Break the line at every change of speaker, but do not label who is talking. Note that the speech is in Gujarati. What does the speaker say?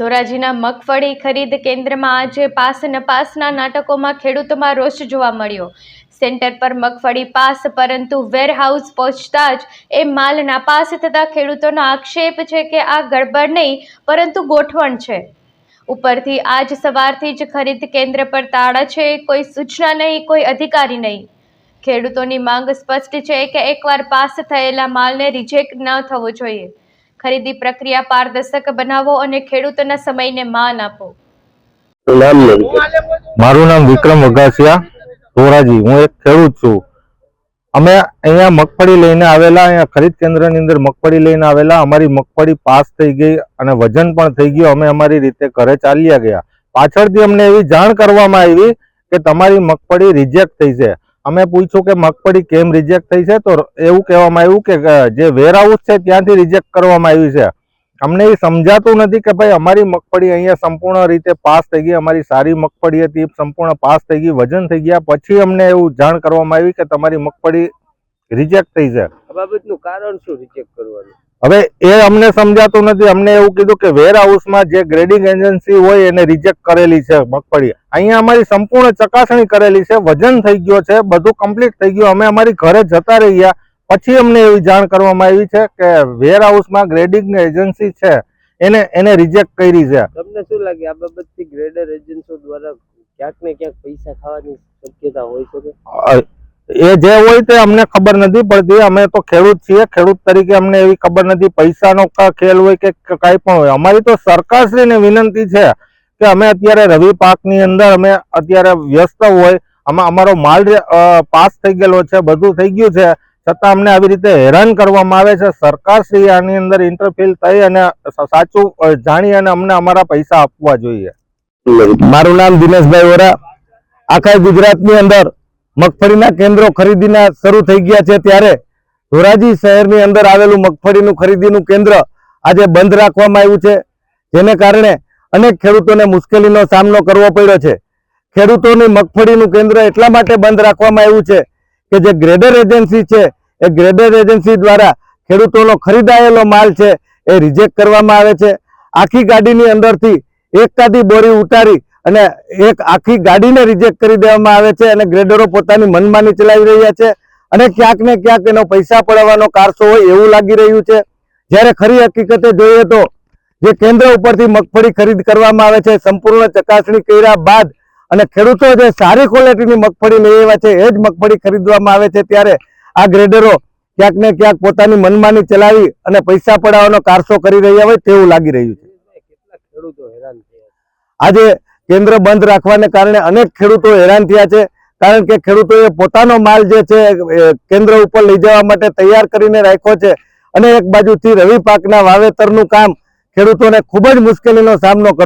ધોરાજીના મગફળી ખરીદ કેન્દ્રમાં આજે પાસ નપાસના નાટકોમાં ખેડૂતોમાં રોષ જોવા મળ્યો. સેન્ટર પર મગફળી પાસ, પરંતુ વેરહાઉસ પહોંચતા જ એ માલ નાપાસ થતા ખેડૂતોનો આક્ષેપ છે કે આ ગડબડ નહીં, પરંતુ ગોઠવણ છે. ઉપરથી આજ સવારથી જ ખરીદ કેન્દ્ર પર તાળા છે, કોઈ સૂચના નહીં, કોઈ અધિકારી નહીં. ખેડૂતોની માંગ સ્પષ્ટ છે કે એકવાર પાસ થયેલા માલને રિજેક્ટ ન થવો જોઈએ. ખરીદી પ્રક્રિયા પારદર્શક બનાવો અને ખેડૂતોના સમયને માન આપો.
મારું નામ વિક્રમ વઘાસિયા ધોરાજી. હું એક ખેડૂત છું. અમે અહીંયા મગફળી લઈને આવેલા અહીંયા ખરીદ કેન્દ્રની અંદર મગફળી લઈને આવેલા. અમારી મગફળી પાસ થઈ ગઈ અને વજન પણ થઈ ગયું. અમે અમારી રીતે ઘરે ચાલ્યા ગયા. પાછળથી અમને એવી જાણ કરવામાં આવી કે તમારી મગફળી રિજેક્ટ થઈ છે. અમે પૂછ્યું કે મગફળી કેમ રિજેક્ટ થઈ છે? તો એવું કહેવામાં આવ્યું કે જે વેરહાઉસ છે ત્યાંથી રિજેક્ટ કરવામાં આવી છે. અમને એ સમજાતું નથી કે ભાઈ અમારી મગફળી અહીંયા સંપૂર્ણ રીતે પાસ થઈ ગઈ, અમારી સારી મગફળી હતી, સંપૂર્ણ પાસ થઈ ગઈ, વજન થઈ ગયા. પછી અમને એવું જાણ કરવામાં આવી કે તમારી મગફળી રિજેક્ટ થઈ છે.
આ બાબતનું કારણ શું રિજેક્ટ કરવાનું?
હવે એ અમને સમજાતું નથી. અમને એવું કીધું કે વેર હાઉસમાં જે ગ્રેડિંગ એજન્સી હોય એને રિજેક્ટ કરેલી છે મગફળી. અહીંયા અમારી સંપૂર્ણ ચકાસણી કરેલી છે. વજન થઈ ગયો છે. બધું કમ્પ્લીટ થઈ ગયું. અમે અમારી ઘરે જતા ગયા પછી અમને એવી જાણ કરવામાં આવી છે કે વેર હાઉસમાં ગ્રેડિંગ એજન્સી છે. એને એને રિજેક્ટ કરી છે.
તમને શું લાગે? આ બાબતથી ગ્રેડર એજન્સીઓ દ્વારા ક્યાંક ને ક્યાંક પૈસા ખાવાની શક્યતા હોય શકે
એ જે હોય તે અમને ખબર નથી પડતી. અમે તો ખેડૂત છીએ. ખેડૂત તરીકે અમને એવી ખબર નથી. પૈસાનો ખેલ હોય કે ક- કાંઈ પણ હોય. અમારી તો સરકારશ્રીને વિનંતી છે કે અમે અત્યારે રવિ પાકની અંદર અમે અત્યારે વ્યસ્ત હોય. આમાં અમારો માલ પાસ થઈ ગયેલો છે બધું થઈ ગયું છે. છતાં અમને આવી રીતે હેરાન કરવામાં આવે છે. સરકારશ્રી આની અંદર ઇન્ટરફીલ થઈ અને સાચું જાણી અને અમને અમારા પૈસા આપવા જોઈએ. મારું નામ દિનેશભાઈ વોરા. આખા ગુજરાતની અંદર મગફળીના કેન્દ્રો ખરીદીના શરૂ થઈ ગયા છે ત્યારે ધોરાજી શહેરની અંદર આવેલું મગફળીનું ખરીદીનું કેન્દ્ર આજે બંધ રાખવામાં આવ્યું છે. જેને કારણે અનેક ખેડૂતોને મુશ્કેલીનો સામનો કરવો પડ્યો છે. ખેડૂતોની મગફળીનું કેન્દ્ર એટલા માટે બંધ રાખવામાં આવ્યું છે કે જે ગ્રેડર એજન્સી છે, એ ગ્રેડર એજન્સી દ્વારા ખેડૂતોનો ખરીદાયેલો માલ છે, એ રિજેક્ટ કરવામાં આવે છે. આખી ગાડીની અંદરથી એકતાથી બોરી ઉતારી અને એક આખી ગાડીને રિજેક્ટ કરી દેવામાં આવે છે અને ગ્રેડરો પોતાની મનમાની ચલાવી રહ્યા છે અને ક્યાંક ને ક્યાંક એનો પૈસા પડાવવાનો કારસો હોય એવું લાગી રહ્યું છે. જ્યારે ખરી હકીકતે જોઈએ તો જે કેન્દ્ર ઉપરથી મગફળી ખરીદ કરવામાં આવે છે સંપૂર્ણ ચકાસણી કર્યા બાદ અને ખેડૂતો જે સારી ક્વોલિટીની મગફળી લઈ આવ્યા છે એ જ મગફળી ખરીદવામાં આવે છે ત્યારે આ ગ્રેડરો ક્યાંક ને ક્યાંક પોતાની મનમાની ચલાવી અને પૈસા પડાવવાનો કારસો કરી રહ્યા હોય તેવું લાગી રહ્યું છે? આજે કેન્દ્ર બંધ રાખવાને કારણે અનેક ખેડૂતો હેરાન થયા છે. કારણ કે ખેડૂતોએ પોતાનો માલ જે છે કેન્દ્ર ઉપર લઈ જવા માટે તૈયાર કરીને રાખ્યો છે. અને એક બાજુથી રવિ પાકના વાવેતરનું કામ ખેડૂતોને ખૂબ જ મુશ્કેલીનો સામનો કરવો